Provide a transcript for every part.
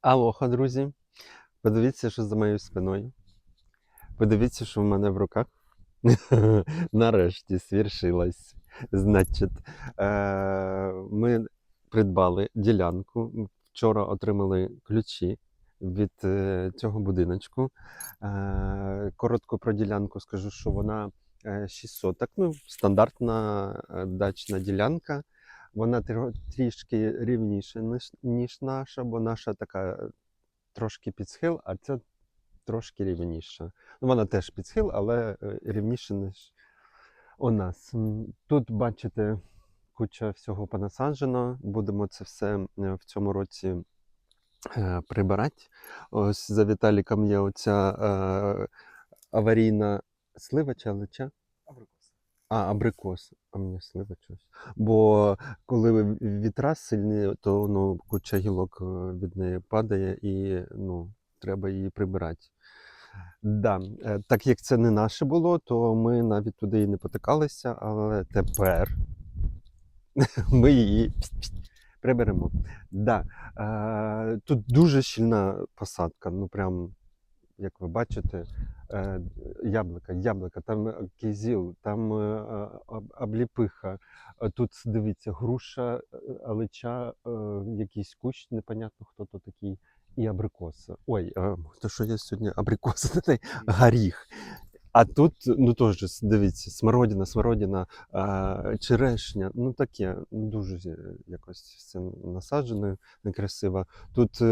Алоха, друзі. Подивіться, що за моєю спиною. Подивіться, що в мене в руках. Нарешті свершилось. Значить, е- ми придбали ділянку. Вчора отримали ключі від е, цього будиночку. Е- коротко про ділянку скажу, що вона е, 600. Так, ну, стандартна дачна ділянка. Вона трішки рівніша, ніж, наша, бо наша така трошки під схил, а ця трошки рівніша. Ну, вона теж під схил, але е, рівніша, ніж у нас. Тут, бачите, куча всього понасаджено. Будемо це все е, в цьому році е, прибирати. Ось за Віталіком є оця е, аварійна слива чи алеча? А, абрикос. А мені слива щось. Бо коли вітра сильні, то ну, куча гілок е, від неї падає і ну, треба її прибирати. Да. е, Так як це не наше було, то ми навіть туди і не потикалися, але тепер ми її приберемо. Да. Е, Тут дуже щільна посадка, ну прям, як ви бачите, е, яблука, яблука, там е, кизіл, там е, обліпиха. Тут дивіться, груша, алеча, е, якийсь кущ, непонятно хто то такий, і абрикоса. Ой, то що я сьогодні й горіх. А тут, ну теж, дивіться, смородина, смородина, черешня, ну таке, дуже е, якось все насаджено, некрасиво. Тут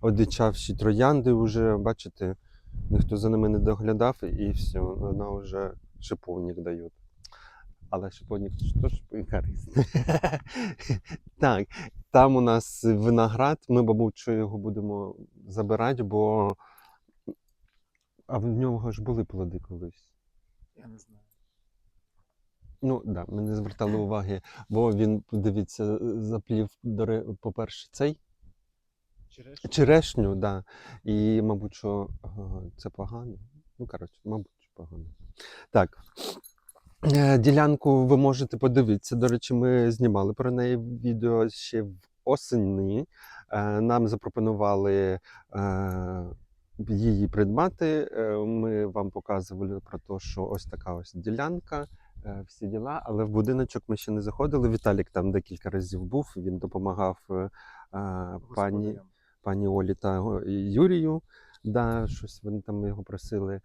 одичавші троянди вже, бачите, ніхто за ними не доглядав, і все, вона вже шиповник дають. Але шиповник теж корисний. Так, там у нас виноград, ми, мабуть, його будемо забирати, бо а в нього ж були плоди колись. Я не знаю. Ну так, да, ми не звертали уваги, бо він, дивіться, заплів, по-перше, цей Черешня. черешню, да. І, мабуть, що е, це погано. Ну, коротше, мабуть, що погано. Так. Е, Ділянку ви можете подивитися. До речі, ми знімали про неї відео ще в осені. Е, Нам запропонували її придбати. Ми вам показували про те, що ось така ось ділянка. Всі діла, але в будиночок ми ще не заходили. Віталік там декілька разів був. Він допомагав пані. Пані Олі та Юрію. Да, щось вони там його просили.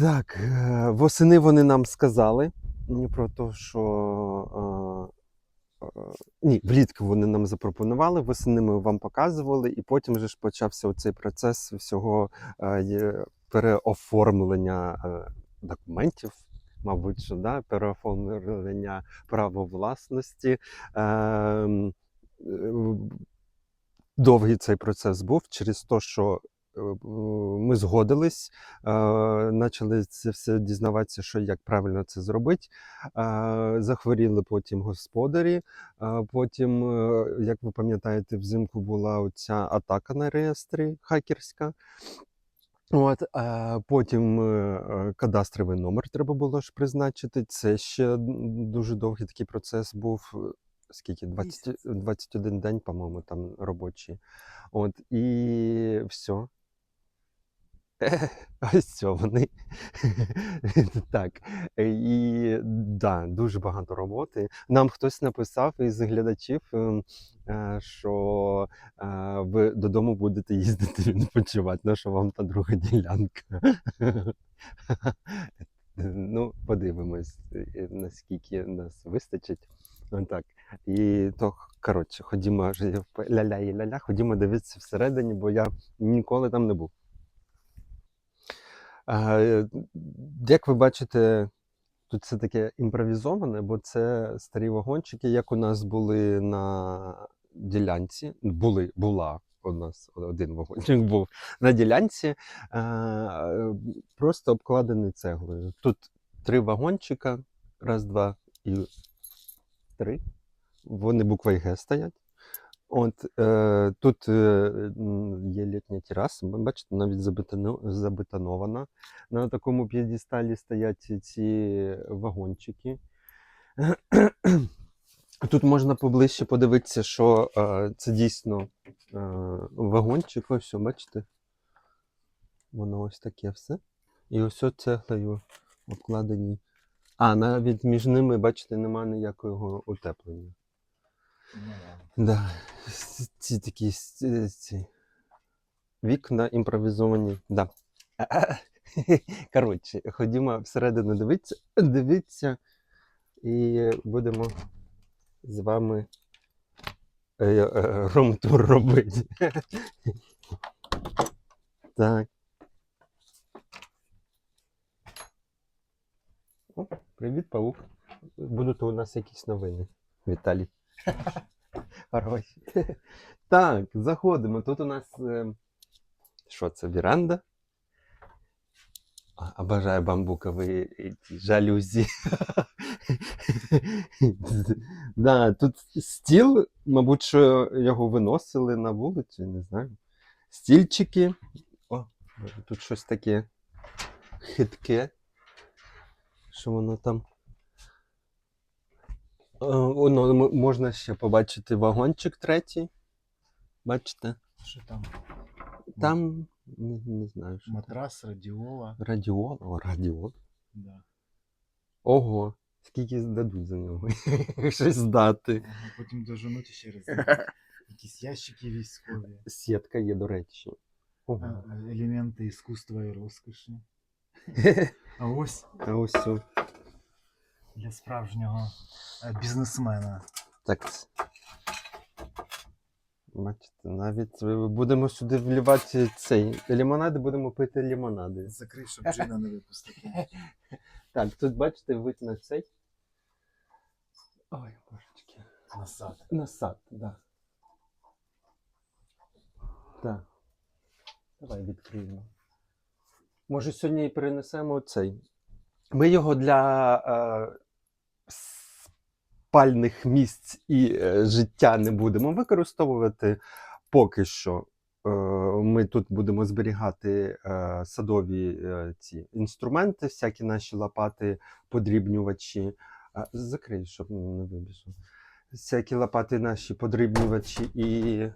Так, е, восени вони нам сказали про те, що. е, е, Ні, влітку вони нам запропонували, восени ми вам показували, і потім же ж почався оцей процес всього переоформлення документів, мабуть, що да, переоформлення права власності. Е, довгий цей процес був через те, що е, ми згодились, е, почали це все дізнаватися, що як правильно це зробити. Е, Захворіли потім господарі. е, Потім, е, як ви пам'ятаєте, взимку була оця атака на реєстрі хакерська. От, е, потім е, е, кадастровий номер треба було ж призначити. Це ще дуже довгий такий процес був. Скільки? 20, 21 день, по-моєму, там робочий. От, і все. Ось це вони. так. І да, дуже багато роботи. Нам хтось написав із глядачів, ем, е, що е, ви додому будете їздити відпочивати, на що вам та друга ділянка. ну, подивимось, е, наскільки нас вистачить. Ну, Так. І то, коротше, ходімо ля-ля і ля-ля, ходімо дивитися всередині, бо я ніколи там не був. Е, Як ви бачите, тут це таке імпровізоване, бо це старі вагончики, як у нас були на ділянці. Були, була у нас один вагончик був на ділянці, просто обкладений цеглою. Тут три вагончика, раз, два і три. Вони буквою Г стоять. От е, тут е, є літня тераса, бачите, навіть забетоно, забетонована. На такому п'єдесталі стоять ці вагончики. Тут можна поближче подивитися, що е, це дійсно е, вагончик. Ось, бачите? Воно ось таке все. І ось цеглою обкладені. А, навіть між ними, бачите, немає ніякого утеплення. Ну. Да. Ці такі ці. Вікна імпровізовані. Да. Коротше, ходімо всередину дивитися, дивитися, і будемо з вами е, е, рум-тур робити. Так. О, привіт, паук. Будуть у нас якісь новини. Віталій. Хороші. Так, заходимо. Тут у нас. е, Що це? Віранда? Обожаю бамбукові жалюзі. да, тут стіл, мабуть, що його виносили на вулицю, не знаю. Стільчики. О, тут щось таке хитке. Що воно там? Е, Воно можна ще побачити вагончик третій. Бачите? Що там? Там не, не знаю, що. там. Матрас, радіола. Радіол. О, радіол. Да. Ого. Скільки здадуть за нього? Щось здати. Ага, потім доженуть ще раз. Якісь ящики військові. Сітка є, до речі. Ого. Елементи іскусства і розкоші. А ось А ось все. Для справжнього е, бізнесмена. Так. Бачите, навіть будемо сюди вливати цей лимонади, будемо пити лимонади. Закрив, щоб джина не випустити. Так, тут бачите, вид на цей. Ой, божечки. Насад. На сад, да. Так. Давай відкриємо. Може, сьогодні і перенесемо цей. Ми його для е, спальних місць і е, життя не будемо використовувати поки що. Е, ми тут будемо зберігати садові ці інструменти, всякі наші лопати, подрібнювачі. Закрий, щоб не вибіжав всякі лопати наші подрібнювачі і.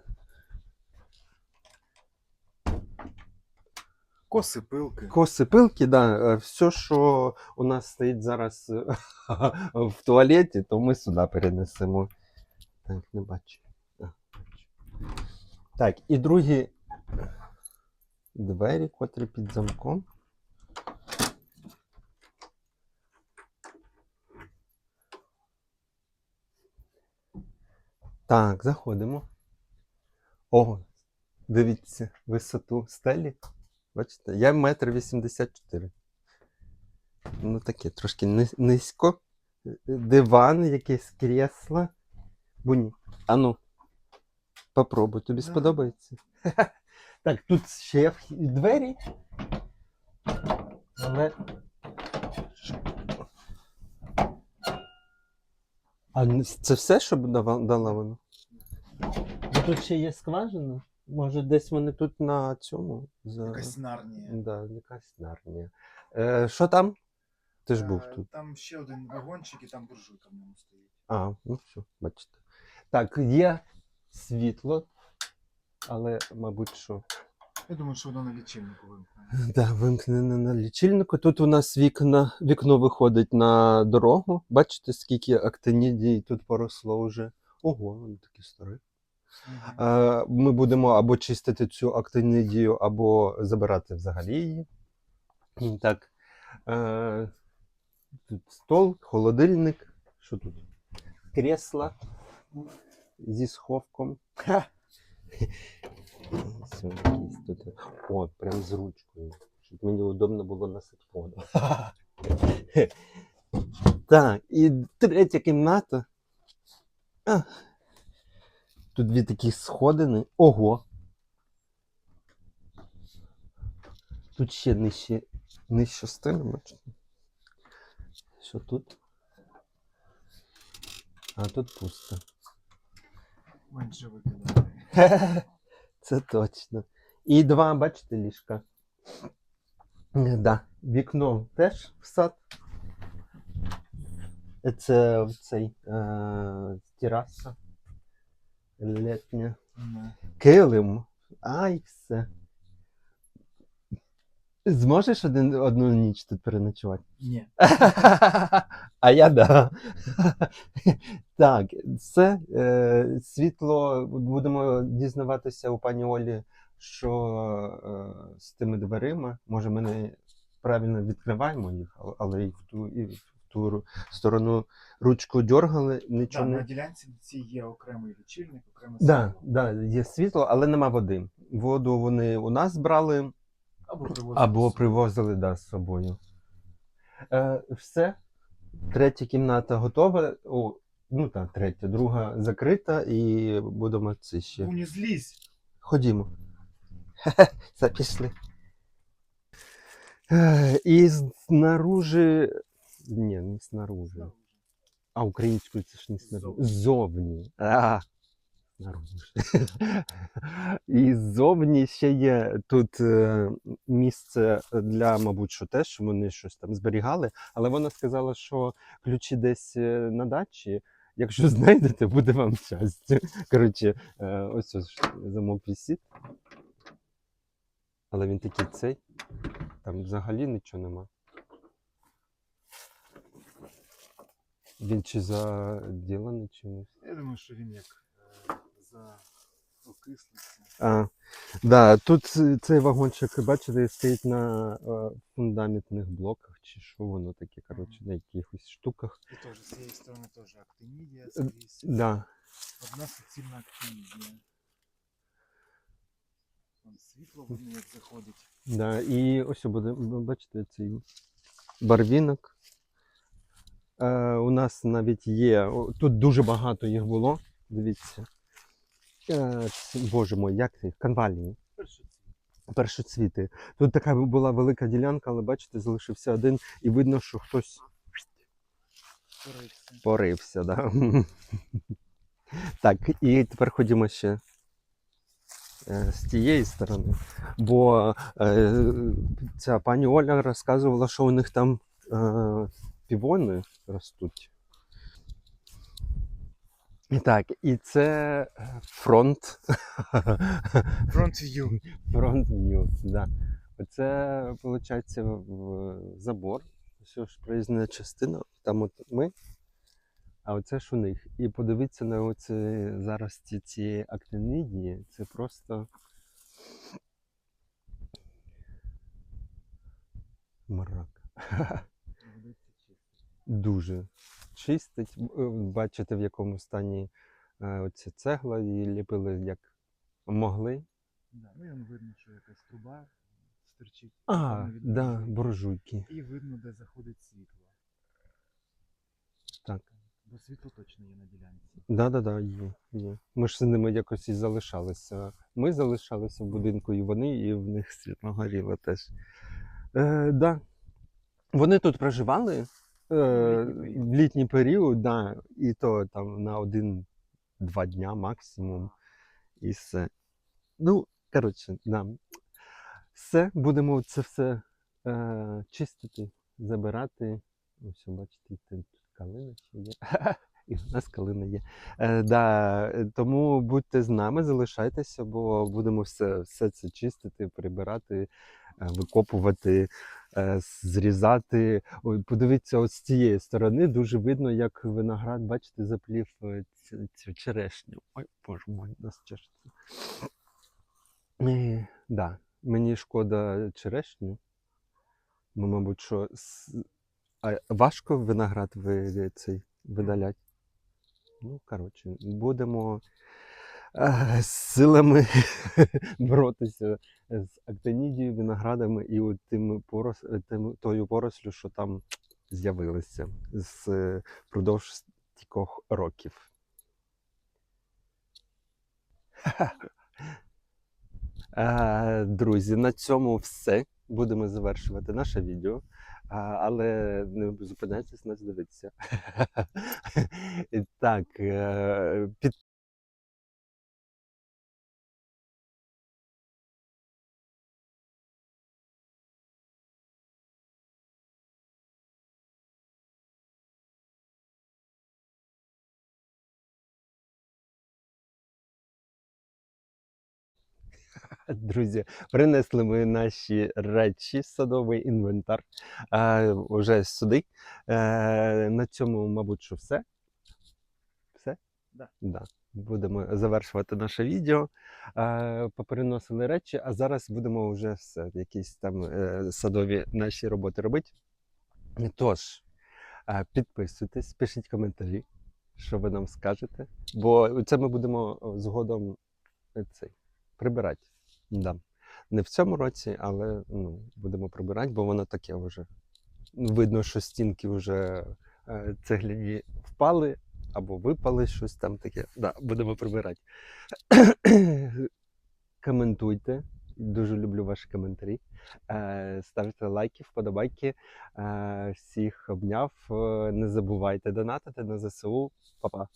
Коси, пилки. Коси пилки, да, е, все, що у нас стоїть зараз е, в туалеті, то ми сюди перенесемо. Так, не бачу. Так, і другі двері, котрі під замком. Так, заходимо. О, дивіться висоту стелі. Бачите, я метр вісімдесят чотири. Ну таке, трошки низько. Диван, якесь кресло. Буні. Ану. Попробуй, тобі Да. сподобається. Так, тут ще двері. Але. А це все, що дала вона? Ну, тут ще є скважина. Може, десь вони тут на цьому. За... Якась нарнія. Да, якась нарнія. Е, що там? Ти ж був Е, тут. Там ще один вагончик і там буржуйка в ньому стоїть. А, ну все, бачите. Так, є світло, але, мабуть, що. Я думаю, що воно на лічильнику вимкнене. Да, вимкнене на лічильнику. Тут у нас вікна, вікно виходить на дорогу. Бачите, скільки актинідій тут поросло вже. Ого, вони такі старі. Е, Ми будемо або чистити цю актинидію, або забирати взагалі її. Так. Е, Тут стол, холодильник. Що тут? Кресла зі сховком. О, прям з ручкою. Щоб мені удобно було носити воду. Так, і третя кімната. Тут дві такі сходини. Ого. Тут ще нижче, нижче стеля, бачите? Що тут? А тут пусто. Менше викидає. Це точно. І два, бачите, ліжка. Да. Вікно теж в сад. Це в цей е, тераса літня. Ну, Килим. Ай, все. Зможеш один, одну ніч тут переночувати? Ні. А я да. Так, це е, світло. Будемо дізнаватися у пані Олі, що е, з тими дверима. Може, ми не правильно відкриваємо їх, але- але і в ту, і в ту сторону ручку дергали, Да, нічого на ділянці цій є окремий лічильник, окреме Да, світло. да, є світло, але нема води. Воду вони у нас брали Або привозити. або привозили да, з собою. Е, все. Третя кімната готова. О, ну так, третя, друга закрита, і будемо це ще. Ну, не злізь. Ходімо. Все, пішли. Е, І знаружи. Ні, не снаружи. А українською це ж не снаружи. Ззовні. А. І ззовні ще є тут е, місце для, мабуть, що теж вони щось там зберігали, але вона сказала, що ключі десь е, на дачі. Якщо знайдете, буде вам щастя. Коротше, е, ось ось замок висить. Але він такий цей. Там взагалі нічого нема. Він чи заділений чимось. Я думаю, що він як е, за окислиться. А, да, тут цей вагончик, бачите, стоїть на е, фундаментних блоках, чи що воно таке, коротше, на якихось штуках. І теж з цієї сторони теж актинідія Е, скрізь. Да. Одна суцільна актинідія. Світло видно, як заходить. Да, і ось буде, бачите, цей барвінок. Е, у нас навіть є. Тут дуже багато їх було. Дивіться. Е, боже мой, як це? Конвалії. Перше. Першоцвіти. Тут така була велика ділянка, але бачите, залишився один, і видно, що хтось Порився. порився. Да? так, і тепер ходімо ще е, з тієї сторони. Бо е, ця пані Оля розказувала, що у них там е, півони ростуть. І Так, і це е, фронт. Фронт в'ю. Фронт в'ю, да. Оце, виходить, забор. Все ж проїзна частина. Там от ми, а оце ж у них. І подивіться на оці зараз ці, ці актинидії. Це просто. Мрак. Дуже чистить. Е, Бачите, в якому стані е, оця цегла, її ліпили як могли. Да. Ну і видно, що якась труба стирчить. А, да, буржуйки. буржуйки. І видно, де заходить світло. Так. Бо світло точно є на ділянці. Да, да, да, є, є. Ми ж з ними якось і залишалися. Ми залишалися в будинку, і вони, і в них світло горіло теж. Е, да. Вони тут проживали е, В літній період. да, і то там на один-два дня максимум. І все. Ну, коротше, да. Все, будемо це все е, чистити, забирати. Ось, бачите, тут калина ще є. І в нас калина є. Е, да, е, тому будьте з нами, залишайтеся, бо будемо все, все це чистити, прибирати, е, викопувати, зрізати. Ой, подивіться, от з цієї сторони дуже видно, як виноград, бачите, заплів е, цю, цю черешню. Ой, боже мой, нас чешеться. Е, да, мені шкода черешню. Ну, мабуть, що а важко виноград ви, цей видаляти. Ну, коротше, будемо е, силами боротися з актинідією, виноградами і от порос, е, тим, тою порослю, що там з'явилися з е, впродовж стількох років. Е, Друзі, на цьому все. Будемо завершувати наше відео. Але не зупиняйтесь нас дивитися. Так, Друзі, принесли ми наші речі, садовий інвентар е, вже сюди. Е, на цьому, мабуть, що все. Все? Да. Да. Будемо завершувати наше відео. Е, попереносили речі, а зараз будемо вже все, якісь там е, садові наші роботи робити. Тож, е, підписуйтесь, пишіть коментарі, що ви нам скажете. Бо це ми будемо згодом е, цей, прибирати. Да. Не в цьому році, але ну, будемо прибирати, бо воно таке вже. Видно, що стінки вже е, цегляні впали або випали щось там таке. Да, будемо прибирати. Коментуйте. Дуже люблю ваші коментарі. Е, ставте лайки, вподобайки. Е, всіх обняв. Не забувайте донатити на ЗСУ. Па-па.